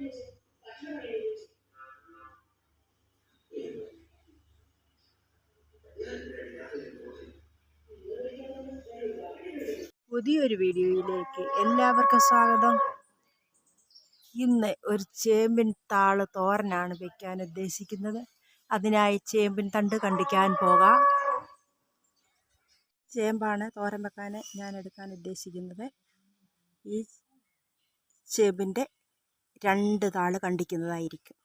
പുതിയൊരു വീഡിയോയിലേക്ക് എല്ലാവർക്കും സ്വാഗതം. ഇന്ന് ഒരു ചേമ്പിൻ താൾ തോരനാണ് വെക്കാൻ ഉദ്ദേശിക്കുന്നത്. അതിനായി ചേമ്പിൻ തണ്ട് കണ്ടിക്കാൻ പോകാം. ചേമ്പാണ് തോരൻ വെക്കാൻ ഞാൻ എടുക്കാൻ ഉദ്ദേശിക്കുന്നത്. ഈ ചേമ്പിന്റെ രണ്ട് താൾ കണ്ടിക്കുന്നതായിരിക്കും.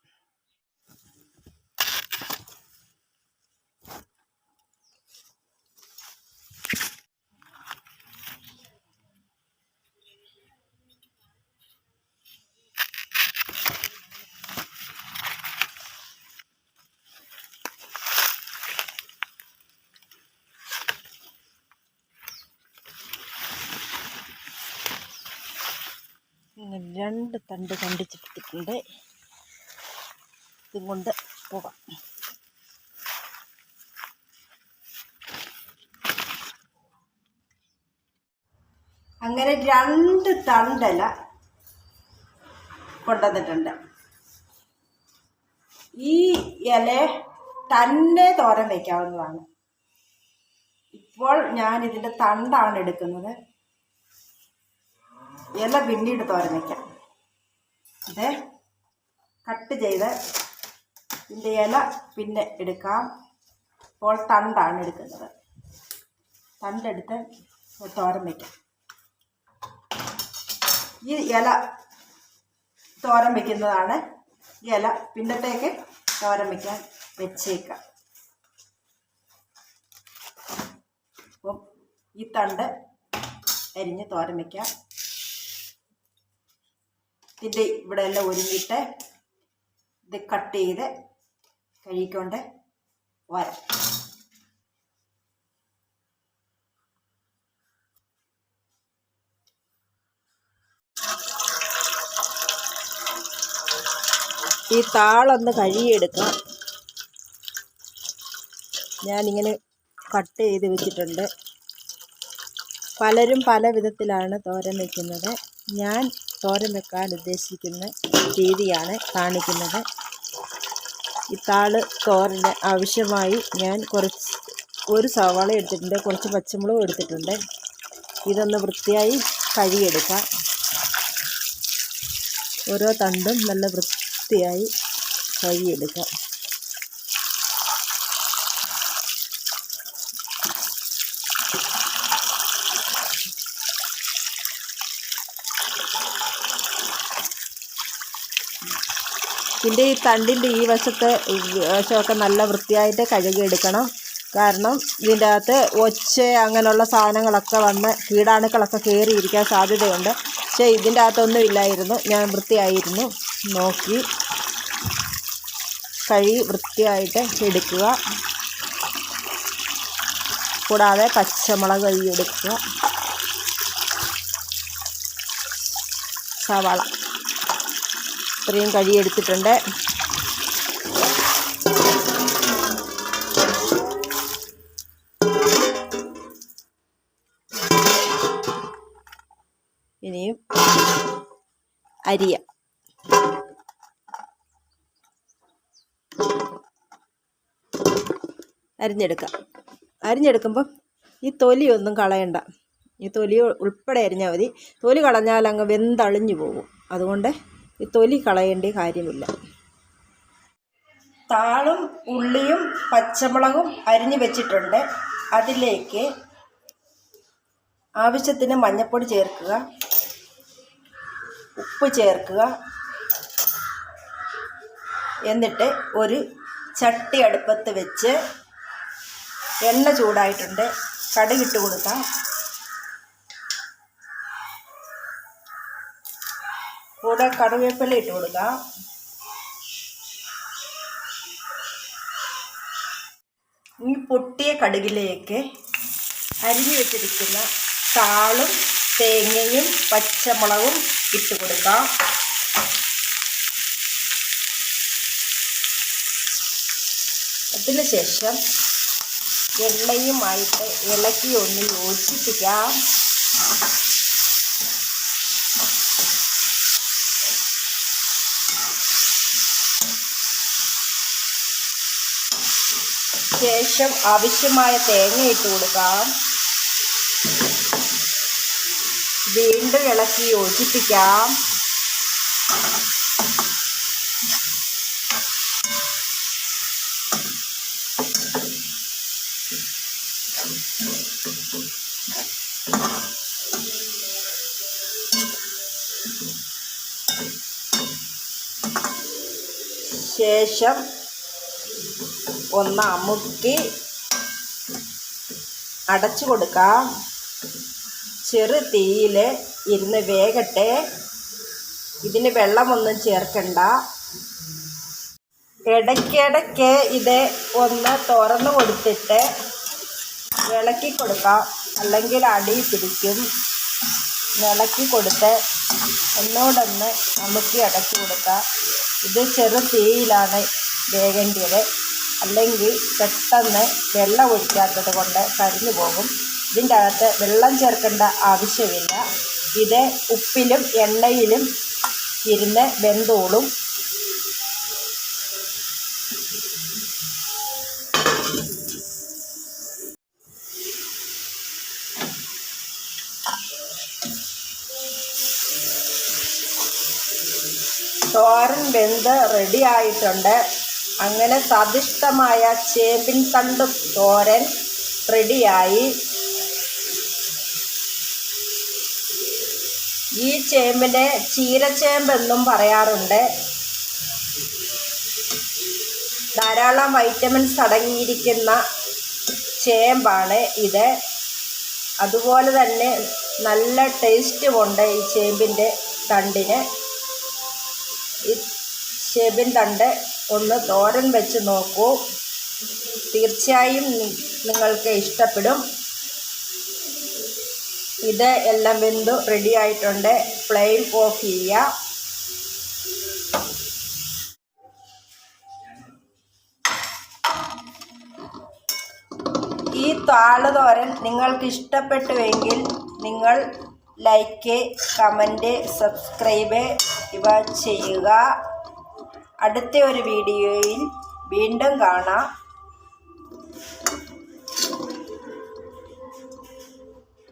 രണ്ട് തണ്ട് കണ്ടിച്ചെടുത്തിട്ടുണ്ട്. ഇതും കൊണ്ട് പോകാം. അങ്ങനെ രണ്ട് തണ്ടല കൊണ്ടുവന്നിട്ടുണ്ട്. ഈ ഇല തന്നെ തോരൻ വയ്ക്കാവുന്നതാണ് ഇപ്പോൾ ഞാൻ ഇതിന്റെ തണ്ടാണ് എടുക്കുന്നത്. ഇല പിന്നീട് തോരൻ വയ്ക്കാം ഇത് കട്ട് ചെയ്ത് ഇതിന്റെ ഇല പിന്നെ എടുക്കാം. ഇപ്പോൾ തണ്ടാണ് എടുക്കുന്നത്. തണ്ടെടുത്ത് തോരൻ വയ്ക്കാം ഈ ഇല തോരൻ വയ്ക്കുന്നതാണ് ഇല പിന്നത്തേക്ക് തോരൻ വയ്ക്കാൻ വെച്ചേക്കാം. അപ്പം ഈ തണ്ട് അരിഞ്ഞ് തോരൻ വയ്ക്കാം ഇതിന്റെ ഇവിടെ എല്ലാം ഒരുങ്ങിയിട്ട് ഇത് കട്ട് ചെയ്ത് കഴുകിക്കൊണ്ട് വരാം. ഈ താളൊന്ന് കഴുകിയെടുക്കാം. ഞാനിങ്ങനെ കട്ട് ചെയ്ത് വെച്ചിട്ടുണ്ട്. പലരും പല വിധത്തിലാണ് തോരൻ വയ്ക്കുന്നത് ഞാൻ തോരൻ വെക്കാൻ ഉദ്ദേശിക്കുന്ന രീതിയാണ് കാണിക്കുന്നത്. ഈ താൾ തോരന് ആവശ്യമായി ഞാൻ കുറച്ച് ഒരു സവാള എടുത്തിട്ടുണ്ട് കുറച്ച് പച്ചമുളകും എടുത്തിട്ടുണ്ട്. ഇതൊന്ന് വൃത്തിയായി കഴുകിയെടുക്കാം. ഓരോ തണ്ടും നല്ല വൃത്തിയായി കഴുകിയെടുക്കാം. ഇതിന്റെ ഈ തണ്ടിന്റെ ഈ വശത്ത് വശമൊക്കെ നല്ല വൃത്തിയായിട്ട് കഴുകിയെടുക്കണം കാരണം ഇതിന്റെ അകത്ത് ഒച്ച അങ്ങനെയുള്ള സാധനങ്ങളൊക്കെ വന്ന് കീടാണുക്കളൊക്കെ കയറിയിരിക്കാൻ സാധ്യതയുണ്ട്. പക്ഷേ ഇതിന്റെ അകത്തൊന്നും ഇല്ലായിരുന്നു ഞാൻ വൃത്തിയായിരുന്നു. നോക്കി. കഴുകി വൃത്തിയായിട്ട് എടുക്കുക. കൂടാതെ പച്ചമുളക് കഴുകിയെടുക്കുക സവാള. ഇത്രയും കഴുകിയെടുത്തിട്ടുണ്ട്. ഇനിയും അരിയ. അരിഞ്ഞെടുക്കാം. അരിഞ്ഞെടുക്കുമ്പം ഈ തൊലി ഒന്നും കളയണ്ട. ഈ തൊലി ഉൾപ്പെടെ അരിഞ്ഞാൽ മതി. തൊലി കളഞ്ഞാൽ അങ്ങ് വെന്തളിഞ്ഞു പോകും. അതുകൊണ്ട് ഈ തൊലി കളയേണ്ട കാര്യമില്ല. താളും ഉള്ളിയും പച്ചമുളകും അരിഞ്ഞു വെച്ചിട്ടുണ്ട്. അതിലേക്ക് ആവശ്യത്തിന് മഞ്ഞൾപ്പൊടി ചേർക്കുക. ഉപ്പ് ചേർക്കുക. എന്നിട്ട് ഒരു ചട്ടി അടുപ്പത്ത് വെച്ച് എണ്ണ ചൂടായിട്ടുണ്ട്. കടുകിട്ട് കൊടുക്കാം. കൂടെ കറിവേപ്പില ഇട്ട് കൊടുക്കാം. ഈ പൊട്ടിയ കടുകിലേക്ക് അരിഞ്ഞു വെച്ചിരിക്കുന്ന താളും തേങ്ങയും പച്ചമുളകും ഇട്ട് കൊടുക്കാം. അതിനുശേഷം എണ്ണയുമായിട്ട് ഇളക്കി ഒന്ന് യോജിപ്പിക്കാം. ശേഷം ആവശ്യമായ തേങ്ങ ഇട്ട് കൊടുക്കാം. വീണ്ടും ഇളക്കി യോജിപ്പിക്കാം. ശേഷം ഒന്ന് അമുക്കി അടച്ചു കൊടുക്കാം. ചെറു തീയിൽ ഇരുന്ന് വേകട്ടെ. ഇതിന് വെള്ളമൊന്നും ചേർക്കണ്ട. ഇടയ്ക്കിടയ്ക്ക് ഇത് ഒന്ന് തുറന്നു കൊടുത്തിട്ട് വിളക്കി കൊടുക്കാം. അല്ലെങ്കിൽ അടി പിടിക്കും. വിളക്കി കൊടുത്ത് ഒന്നോടൊന്ന് അമുക്കി അടച്ചു കൊടുക്കാം. ഇത് ചെറു തീയിലാണ്. വേകേണ്ടത് അല്ലെങ്കിൽ പെട്ടെന്ന് വെള്ളം ഒഴിക്കാത്തത് കൊണ്ട് കരിഞ്ഞു പോകും. ഇതിന്റെ അകത്ത് വെള്ളം ചേർക്കേണ്ട ആവശ്യമില്ല. ഇത് ഉപ്പിലും എണ്ണയിലും ഇരുന്ന് വെന്തോളും. തോരൻ വെന്ത് റെഡി ആയിട്ടുണ്ട്. അങ്ങനെ സ്വാദിഷ്ടമായ ചേമ്പിൻ തണ്ട് തോരൻ റെഡിയായി. ഈ ചേമ്പിനെ ചീരച്ചേമ്പെന്നും പറയാറുണ്ട്. ധാരാളം വൈറ്റമിൻസ് അടങ്ങിയിരിക്കുന്ന ചേമ്പാണ് ഇത്. അതുപോലെ തന്നെ നല്ല ടേസ്റ്റുമുണ്ട് ഈ ചേമ്പിന്റെ തണ്ടിന്. ഈ ചേമ്പിൻ തണ്ട് ഒന്ന് തോരൻ വെച്ച് നോക്കൂ. തീർച്ചയായും നിങ്ങൾക്ക് ഇഷ്ടപ്പെടും. ഇത് എല്ലാം വെന്തു റെഡി ആയിട്ടുണ്ട്. ഫ്ലെയിം ഓഫ് ചെയ്യുക ഈ താൾ തോരൻ നിങ്ങൾക്ക് ഇഷ്ടപ്പെട്ടുവെങ്കിൽ നിങ്ങൾ ലൈക്ക് കമന്റ് സബ്സ്ക്രൈബ് ഇവ ചെയ്യുക. അടുത്ത ഒരു വീഡിയോയിൽ വീണ്ടും കാണാം.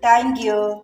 Thank you.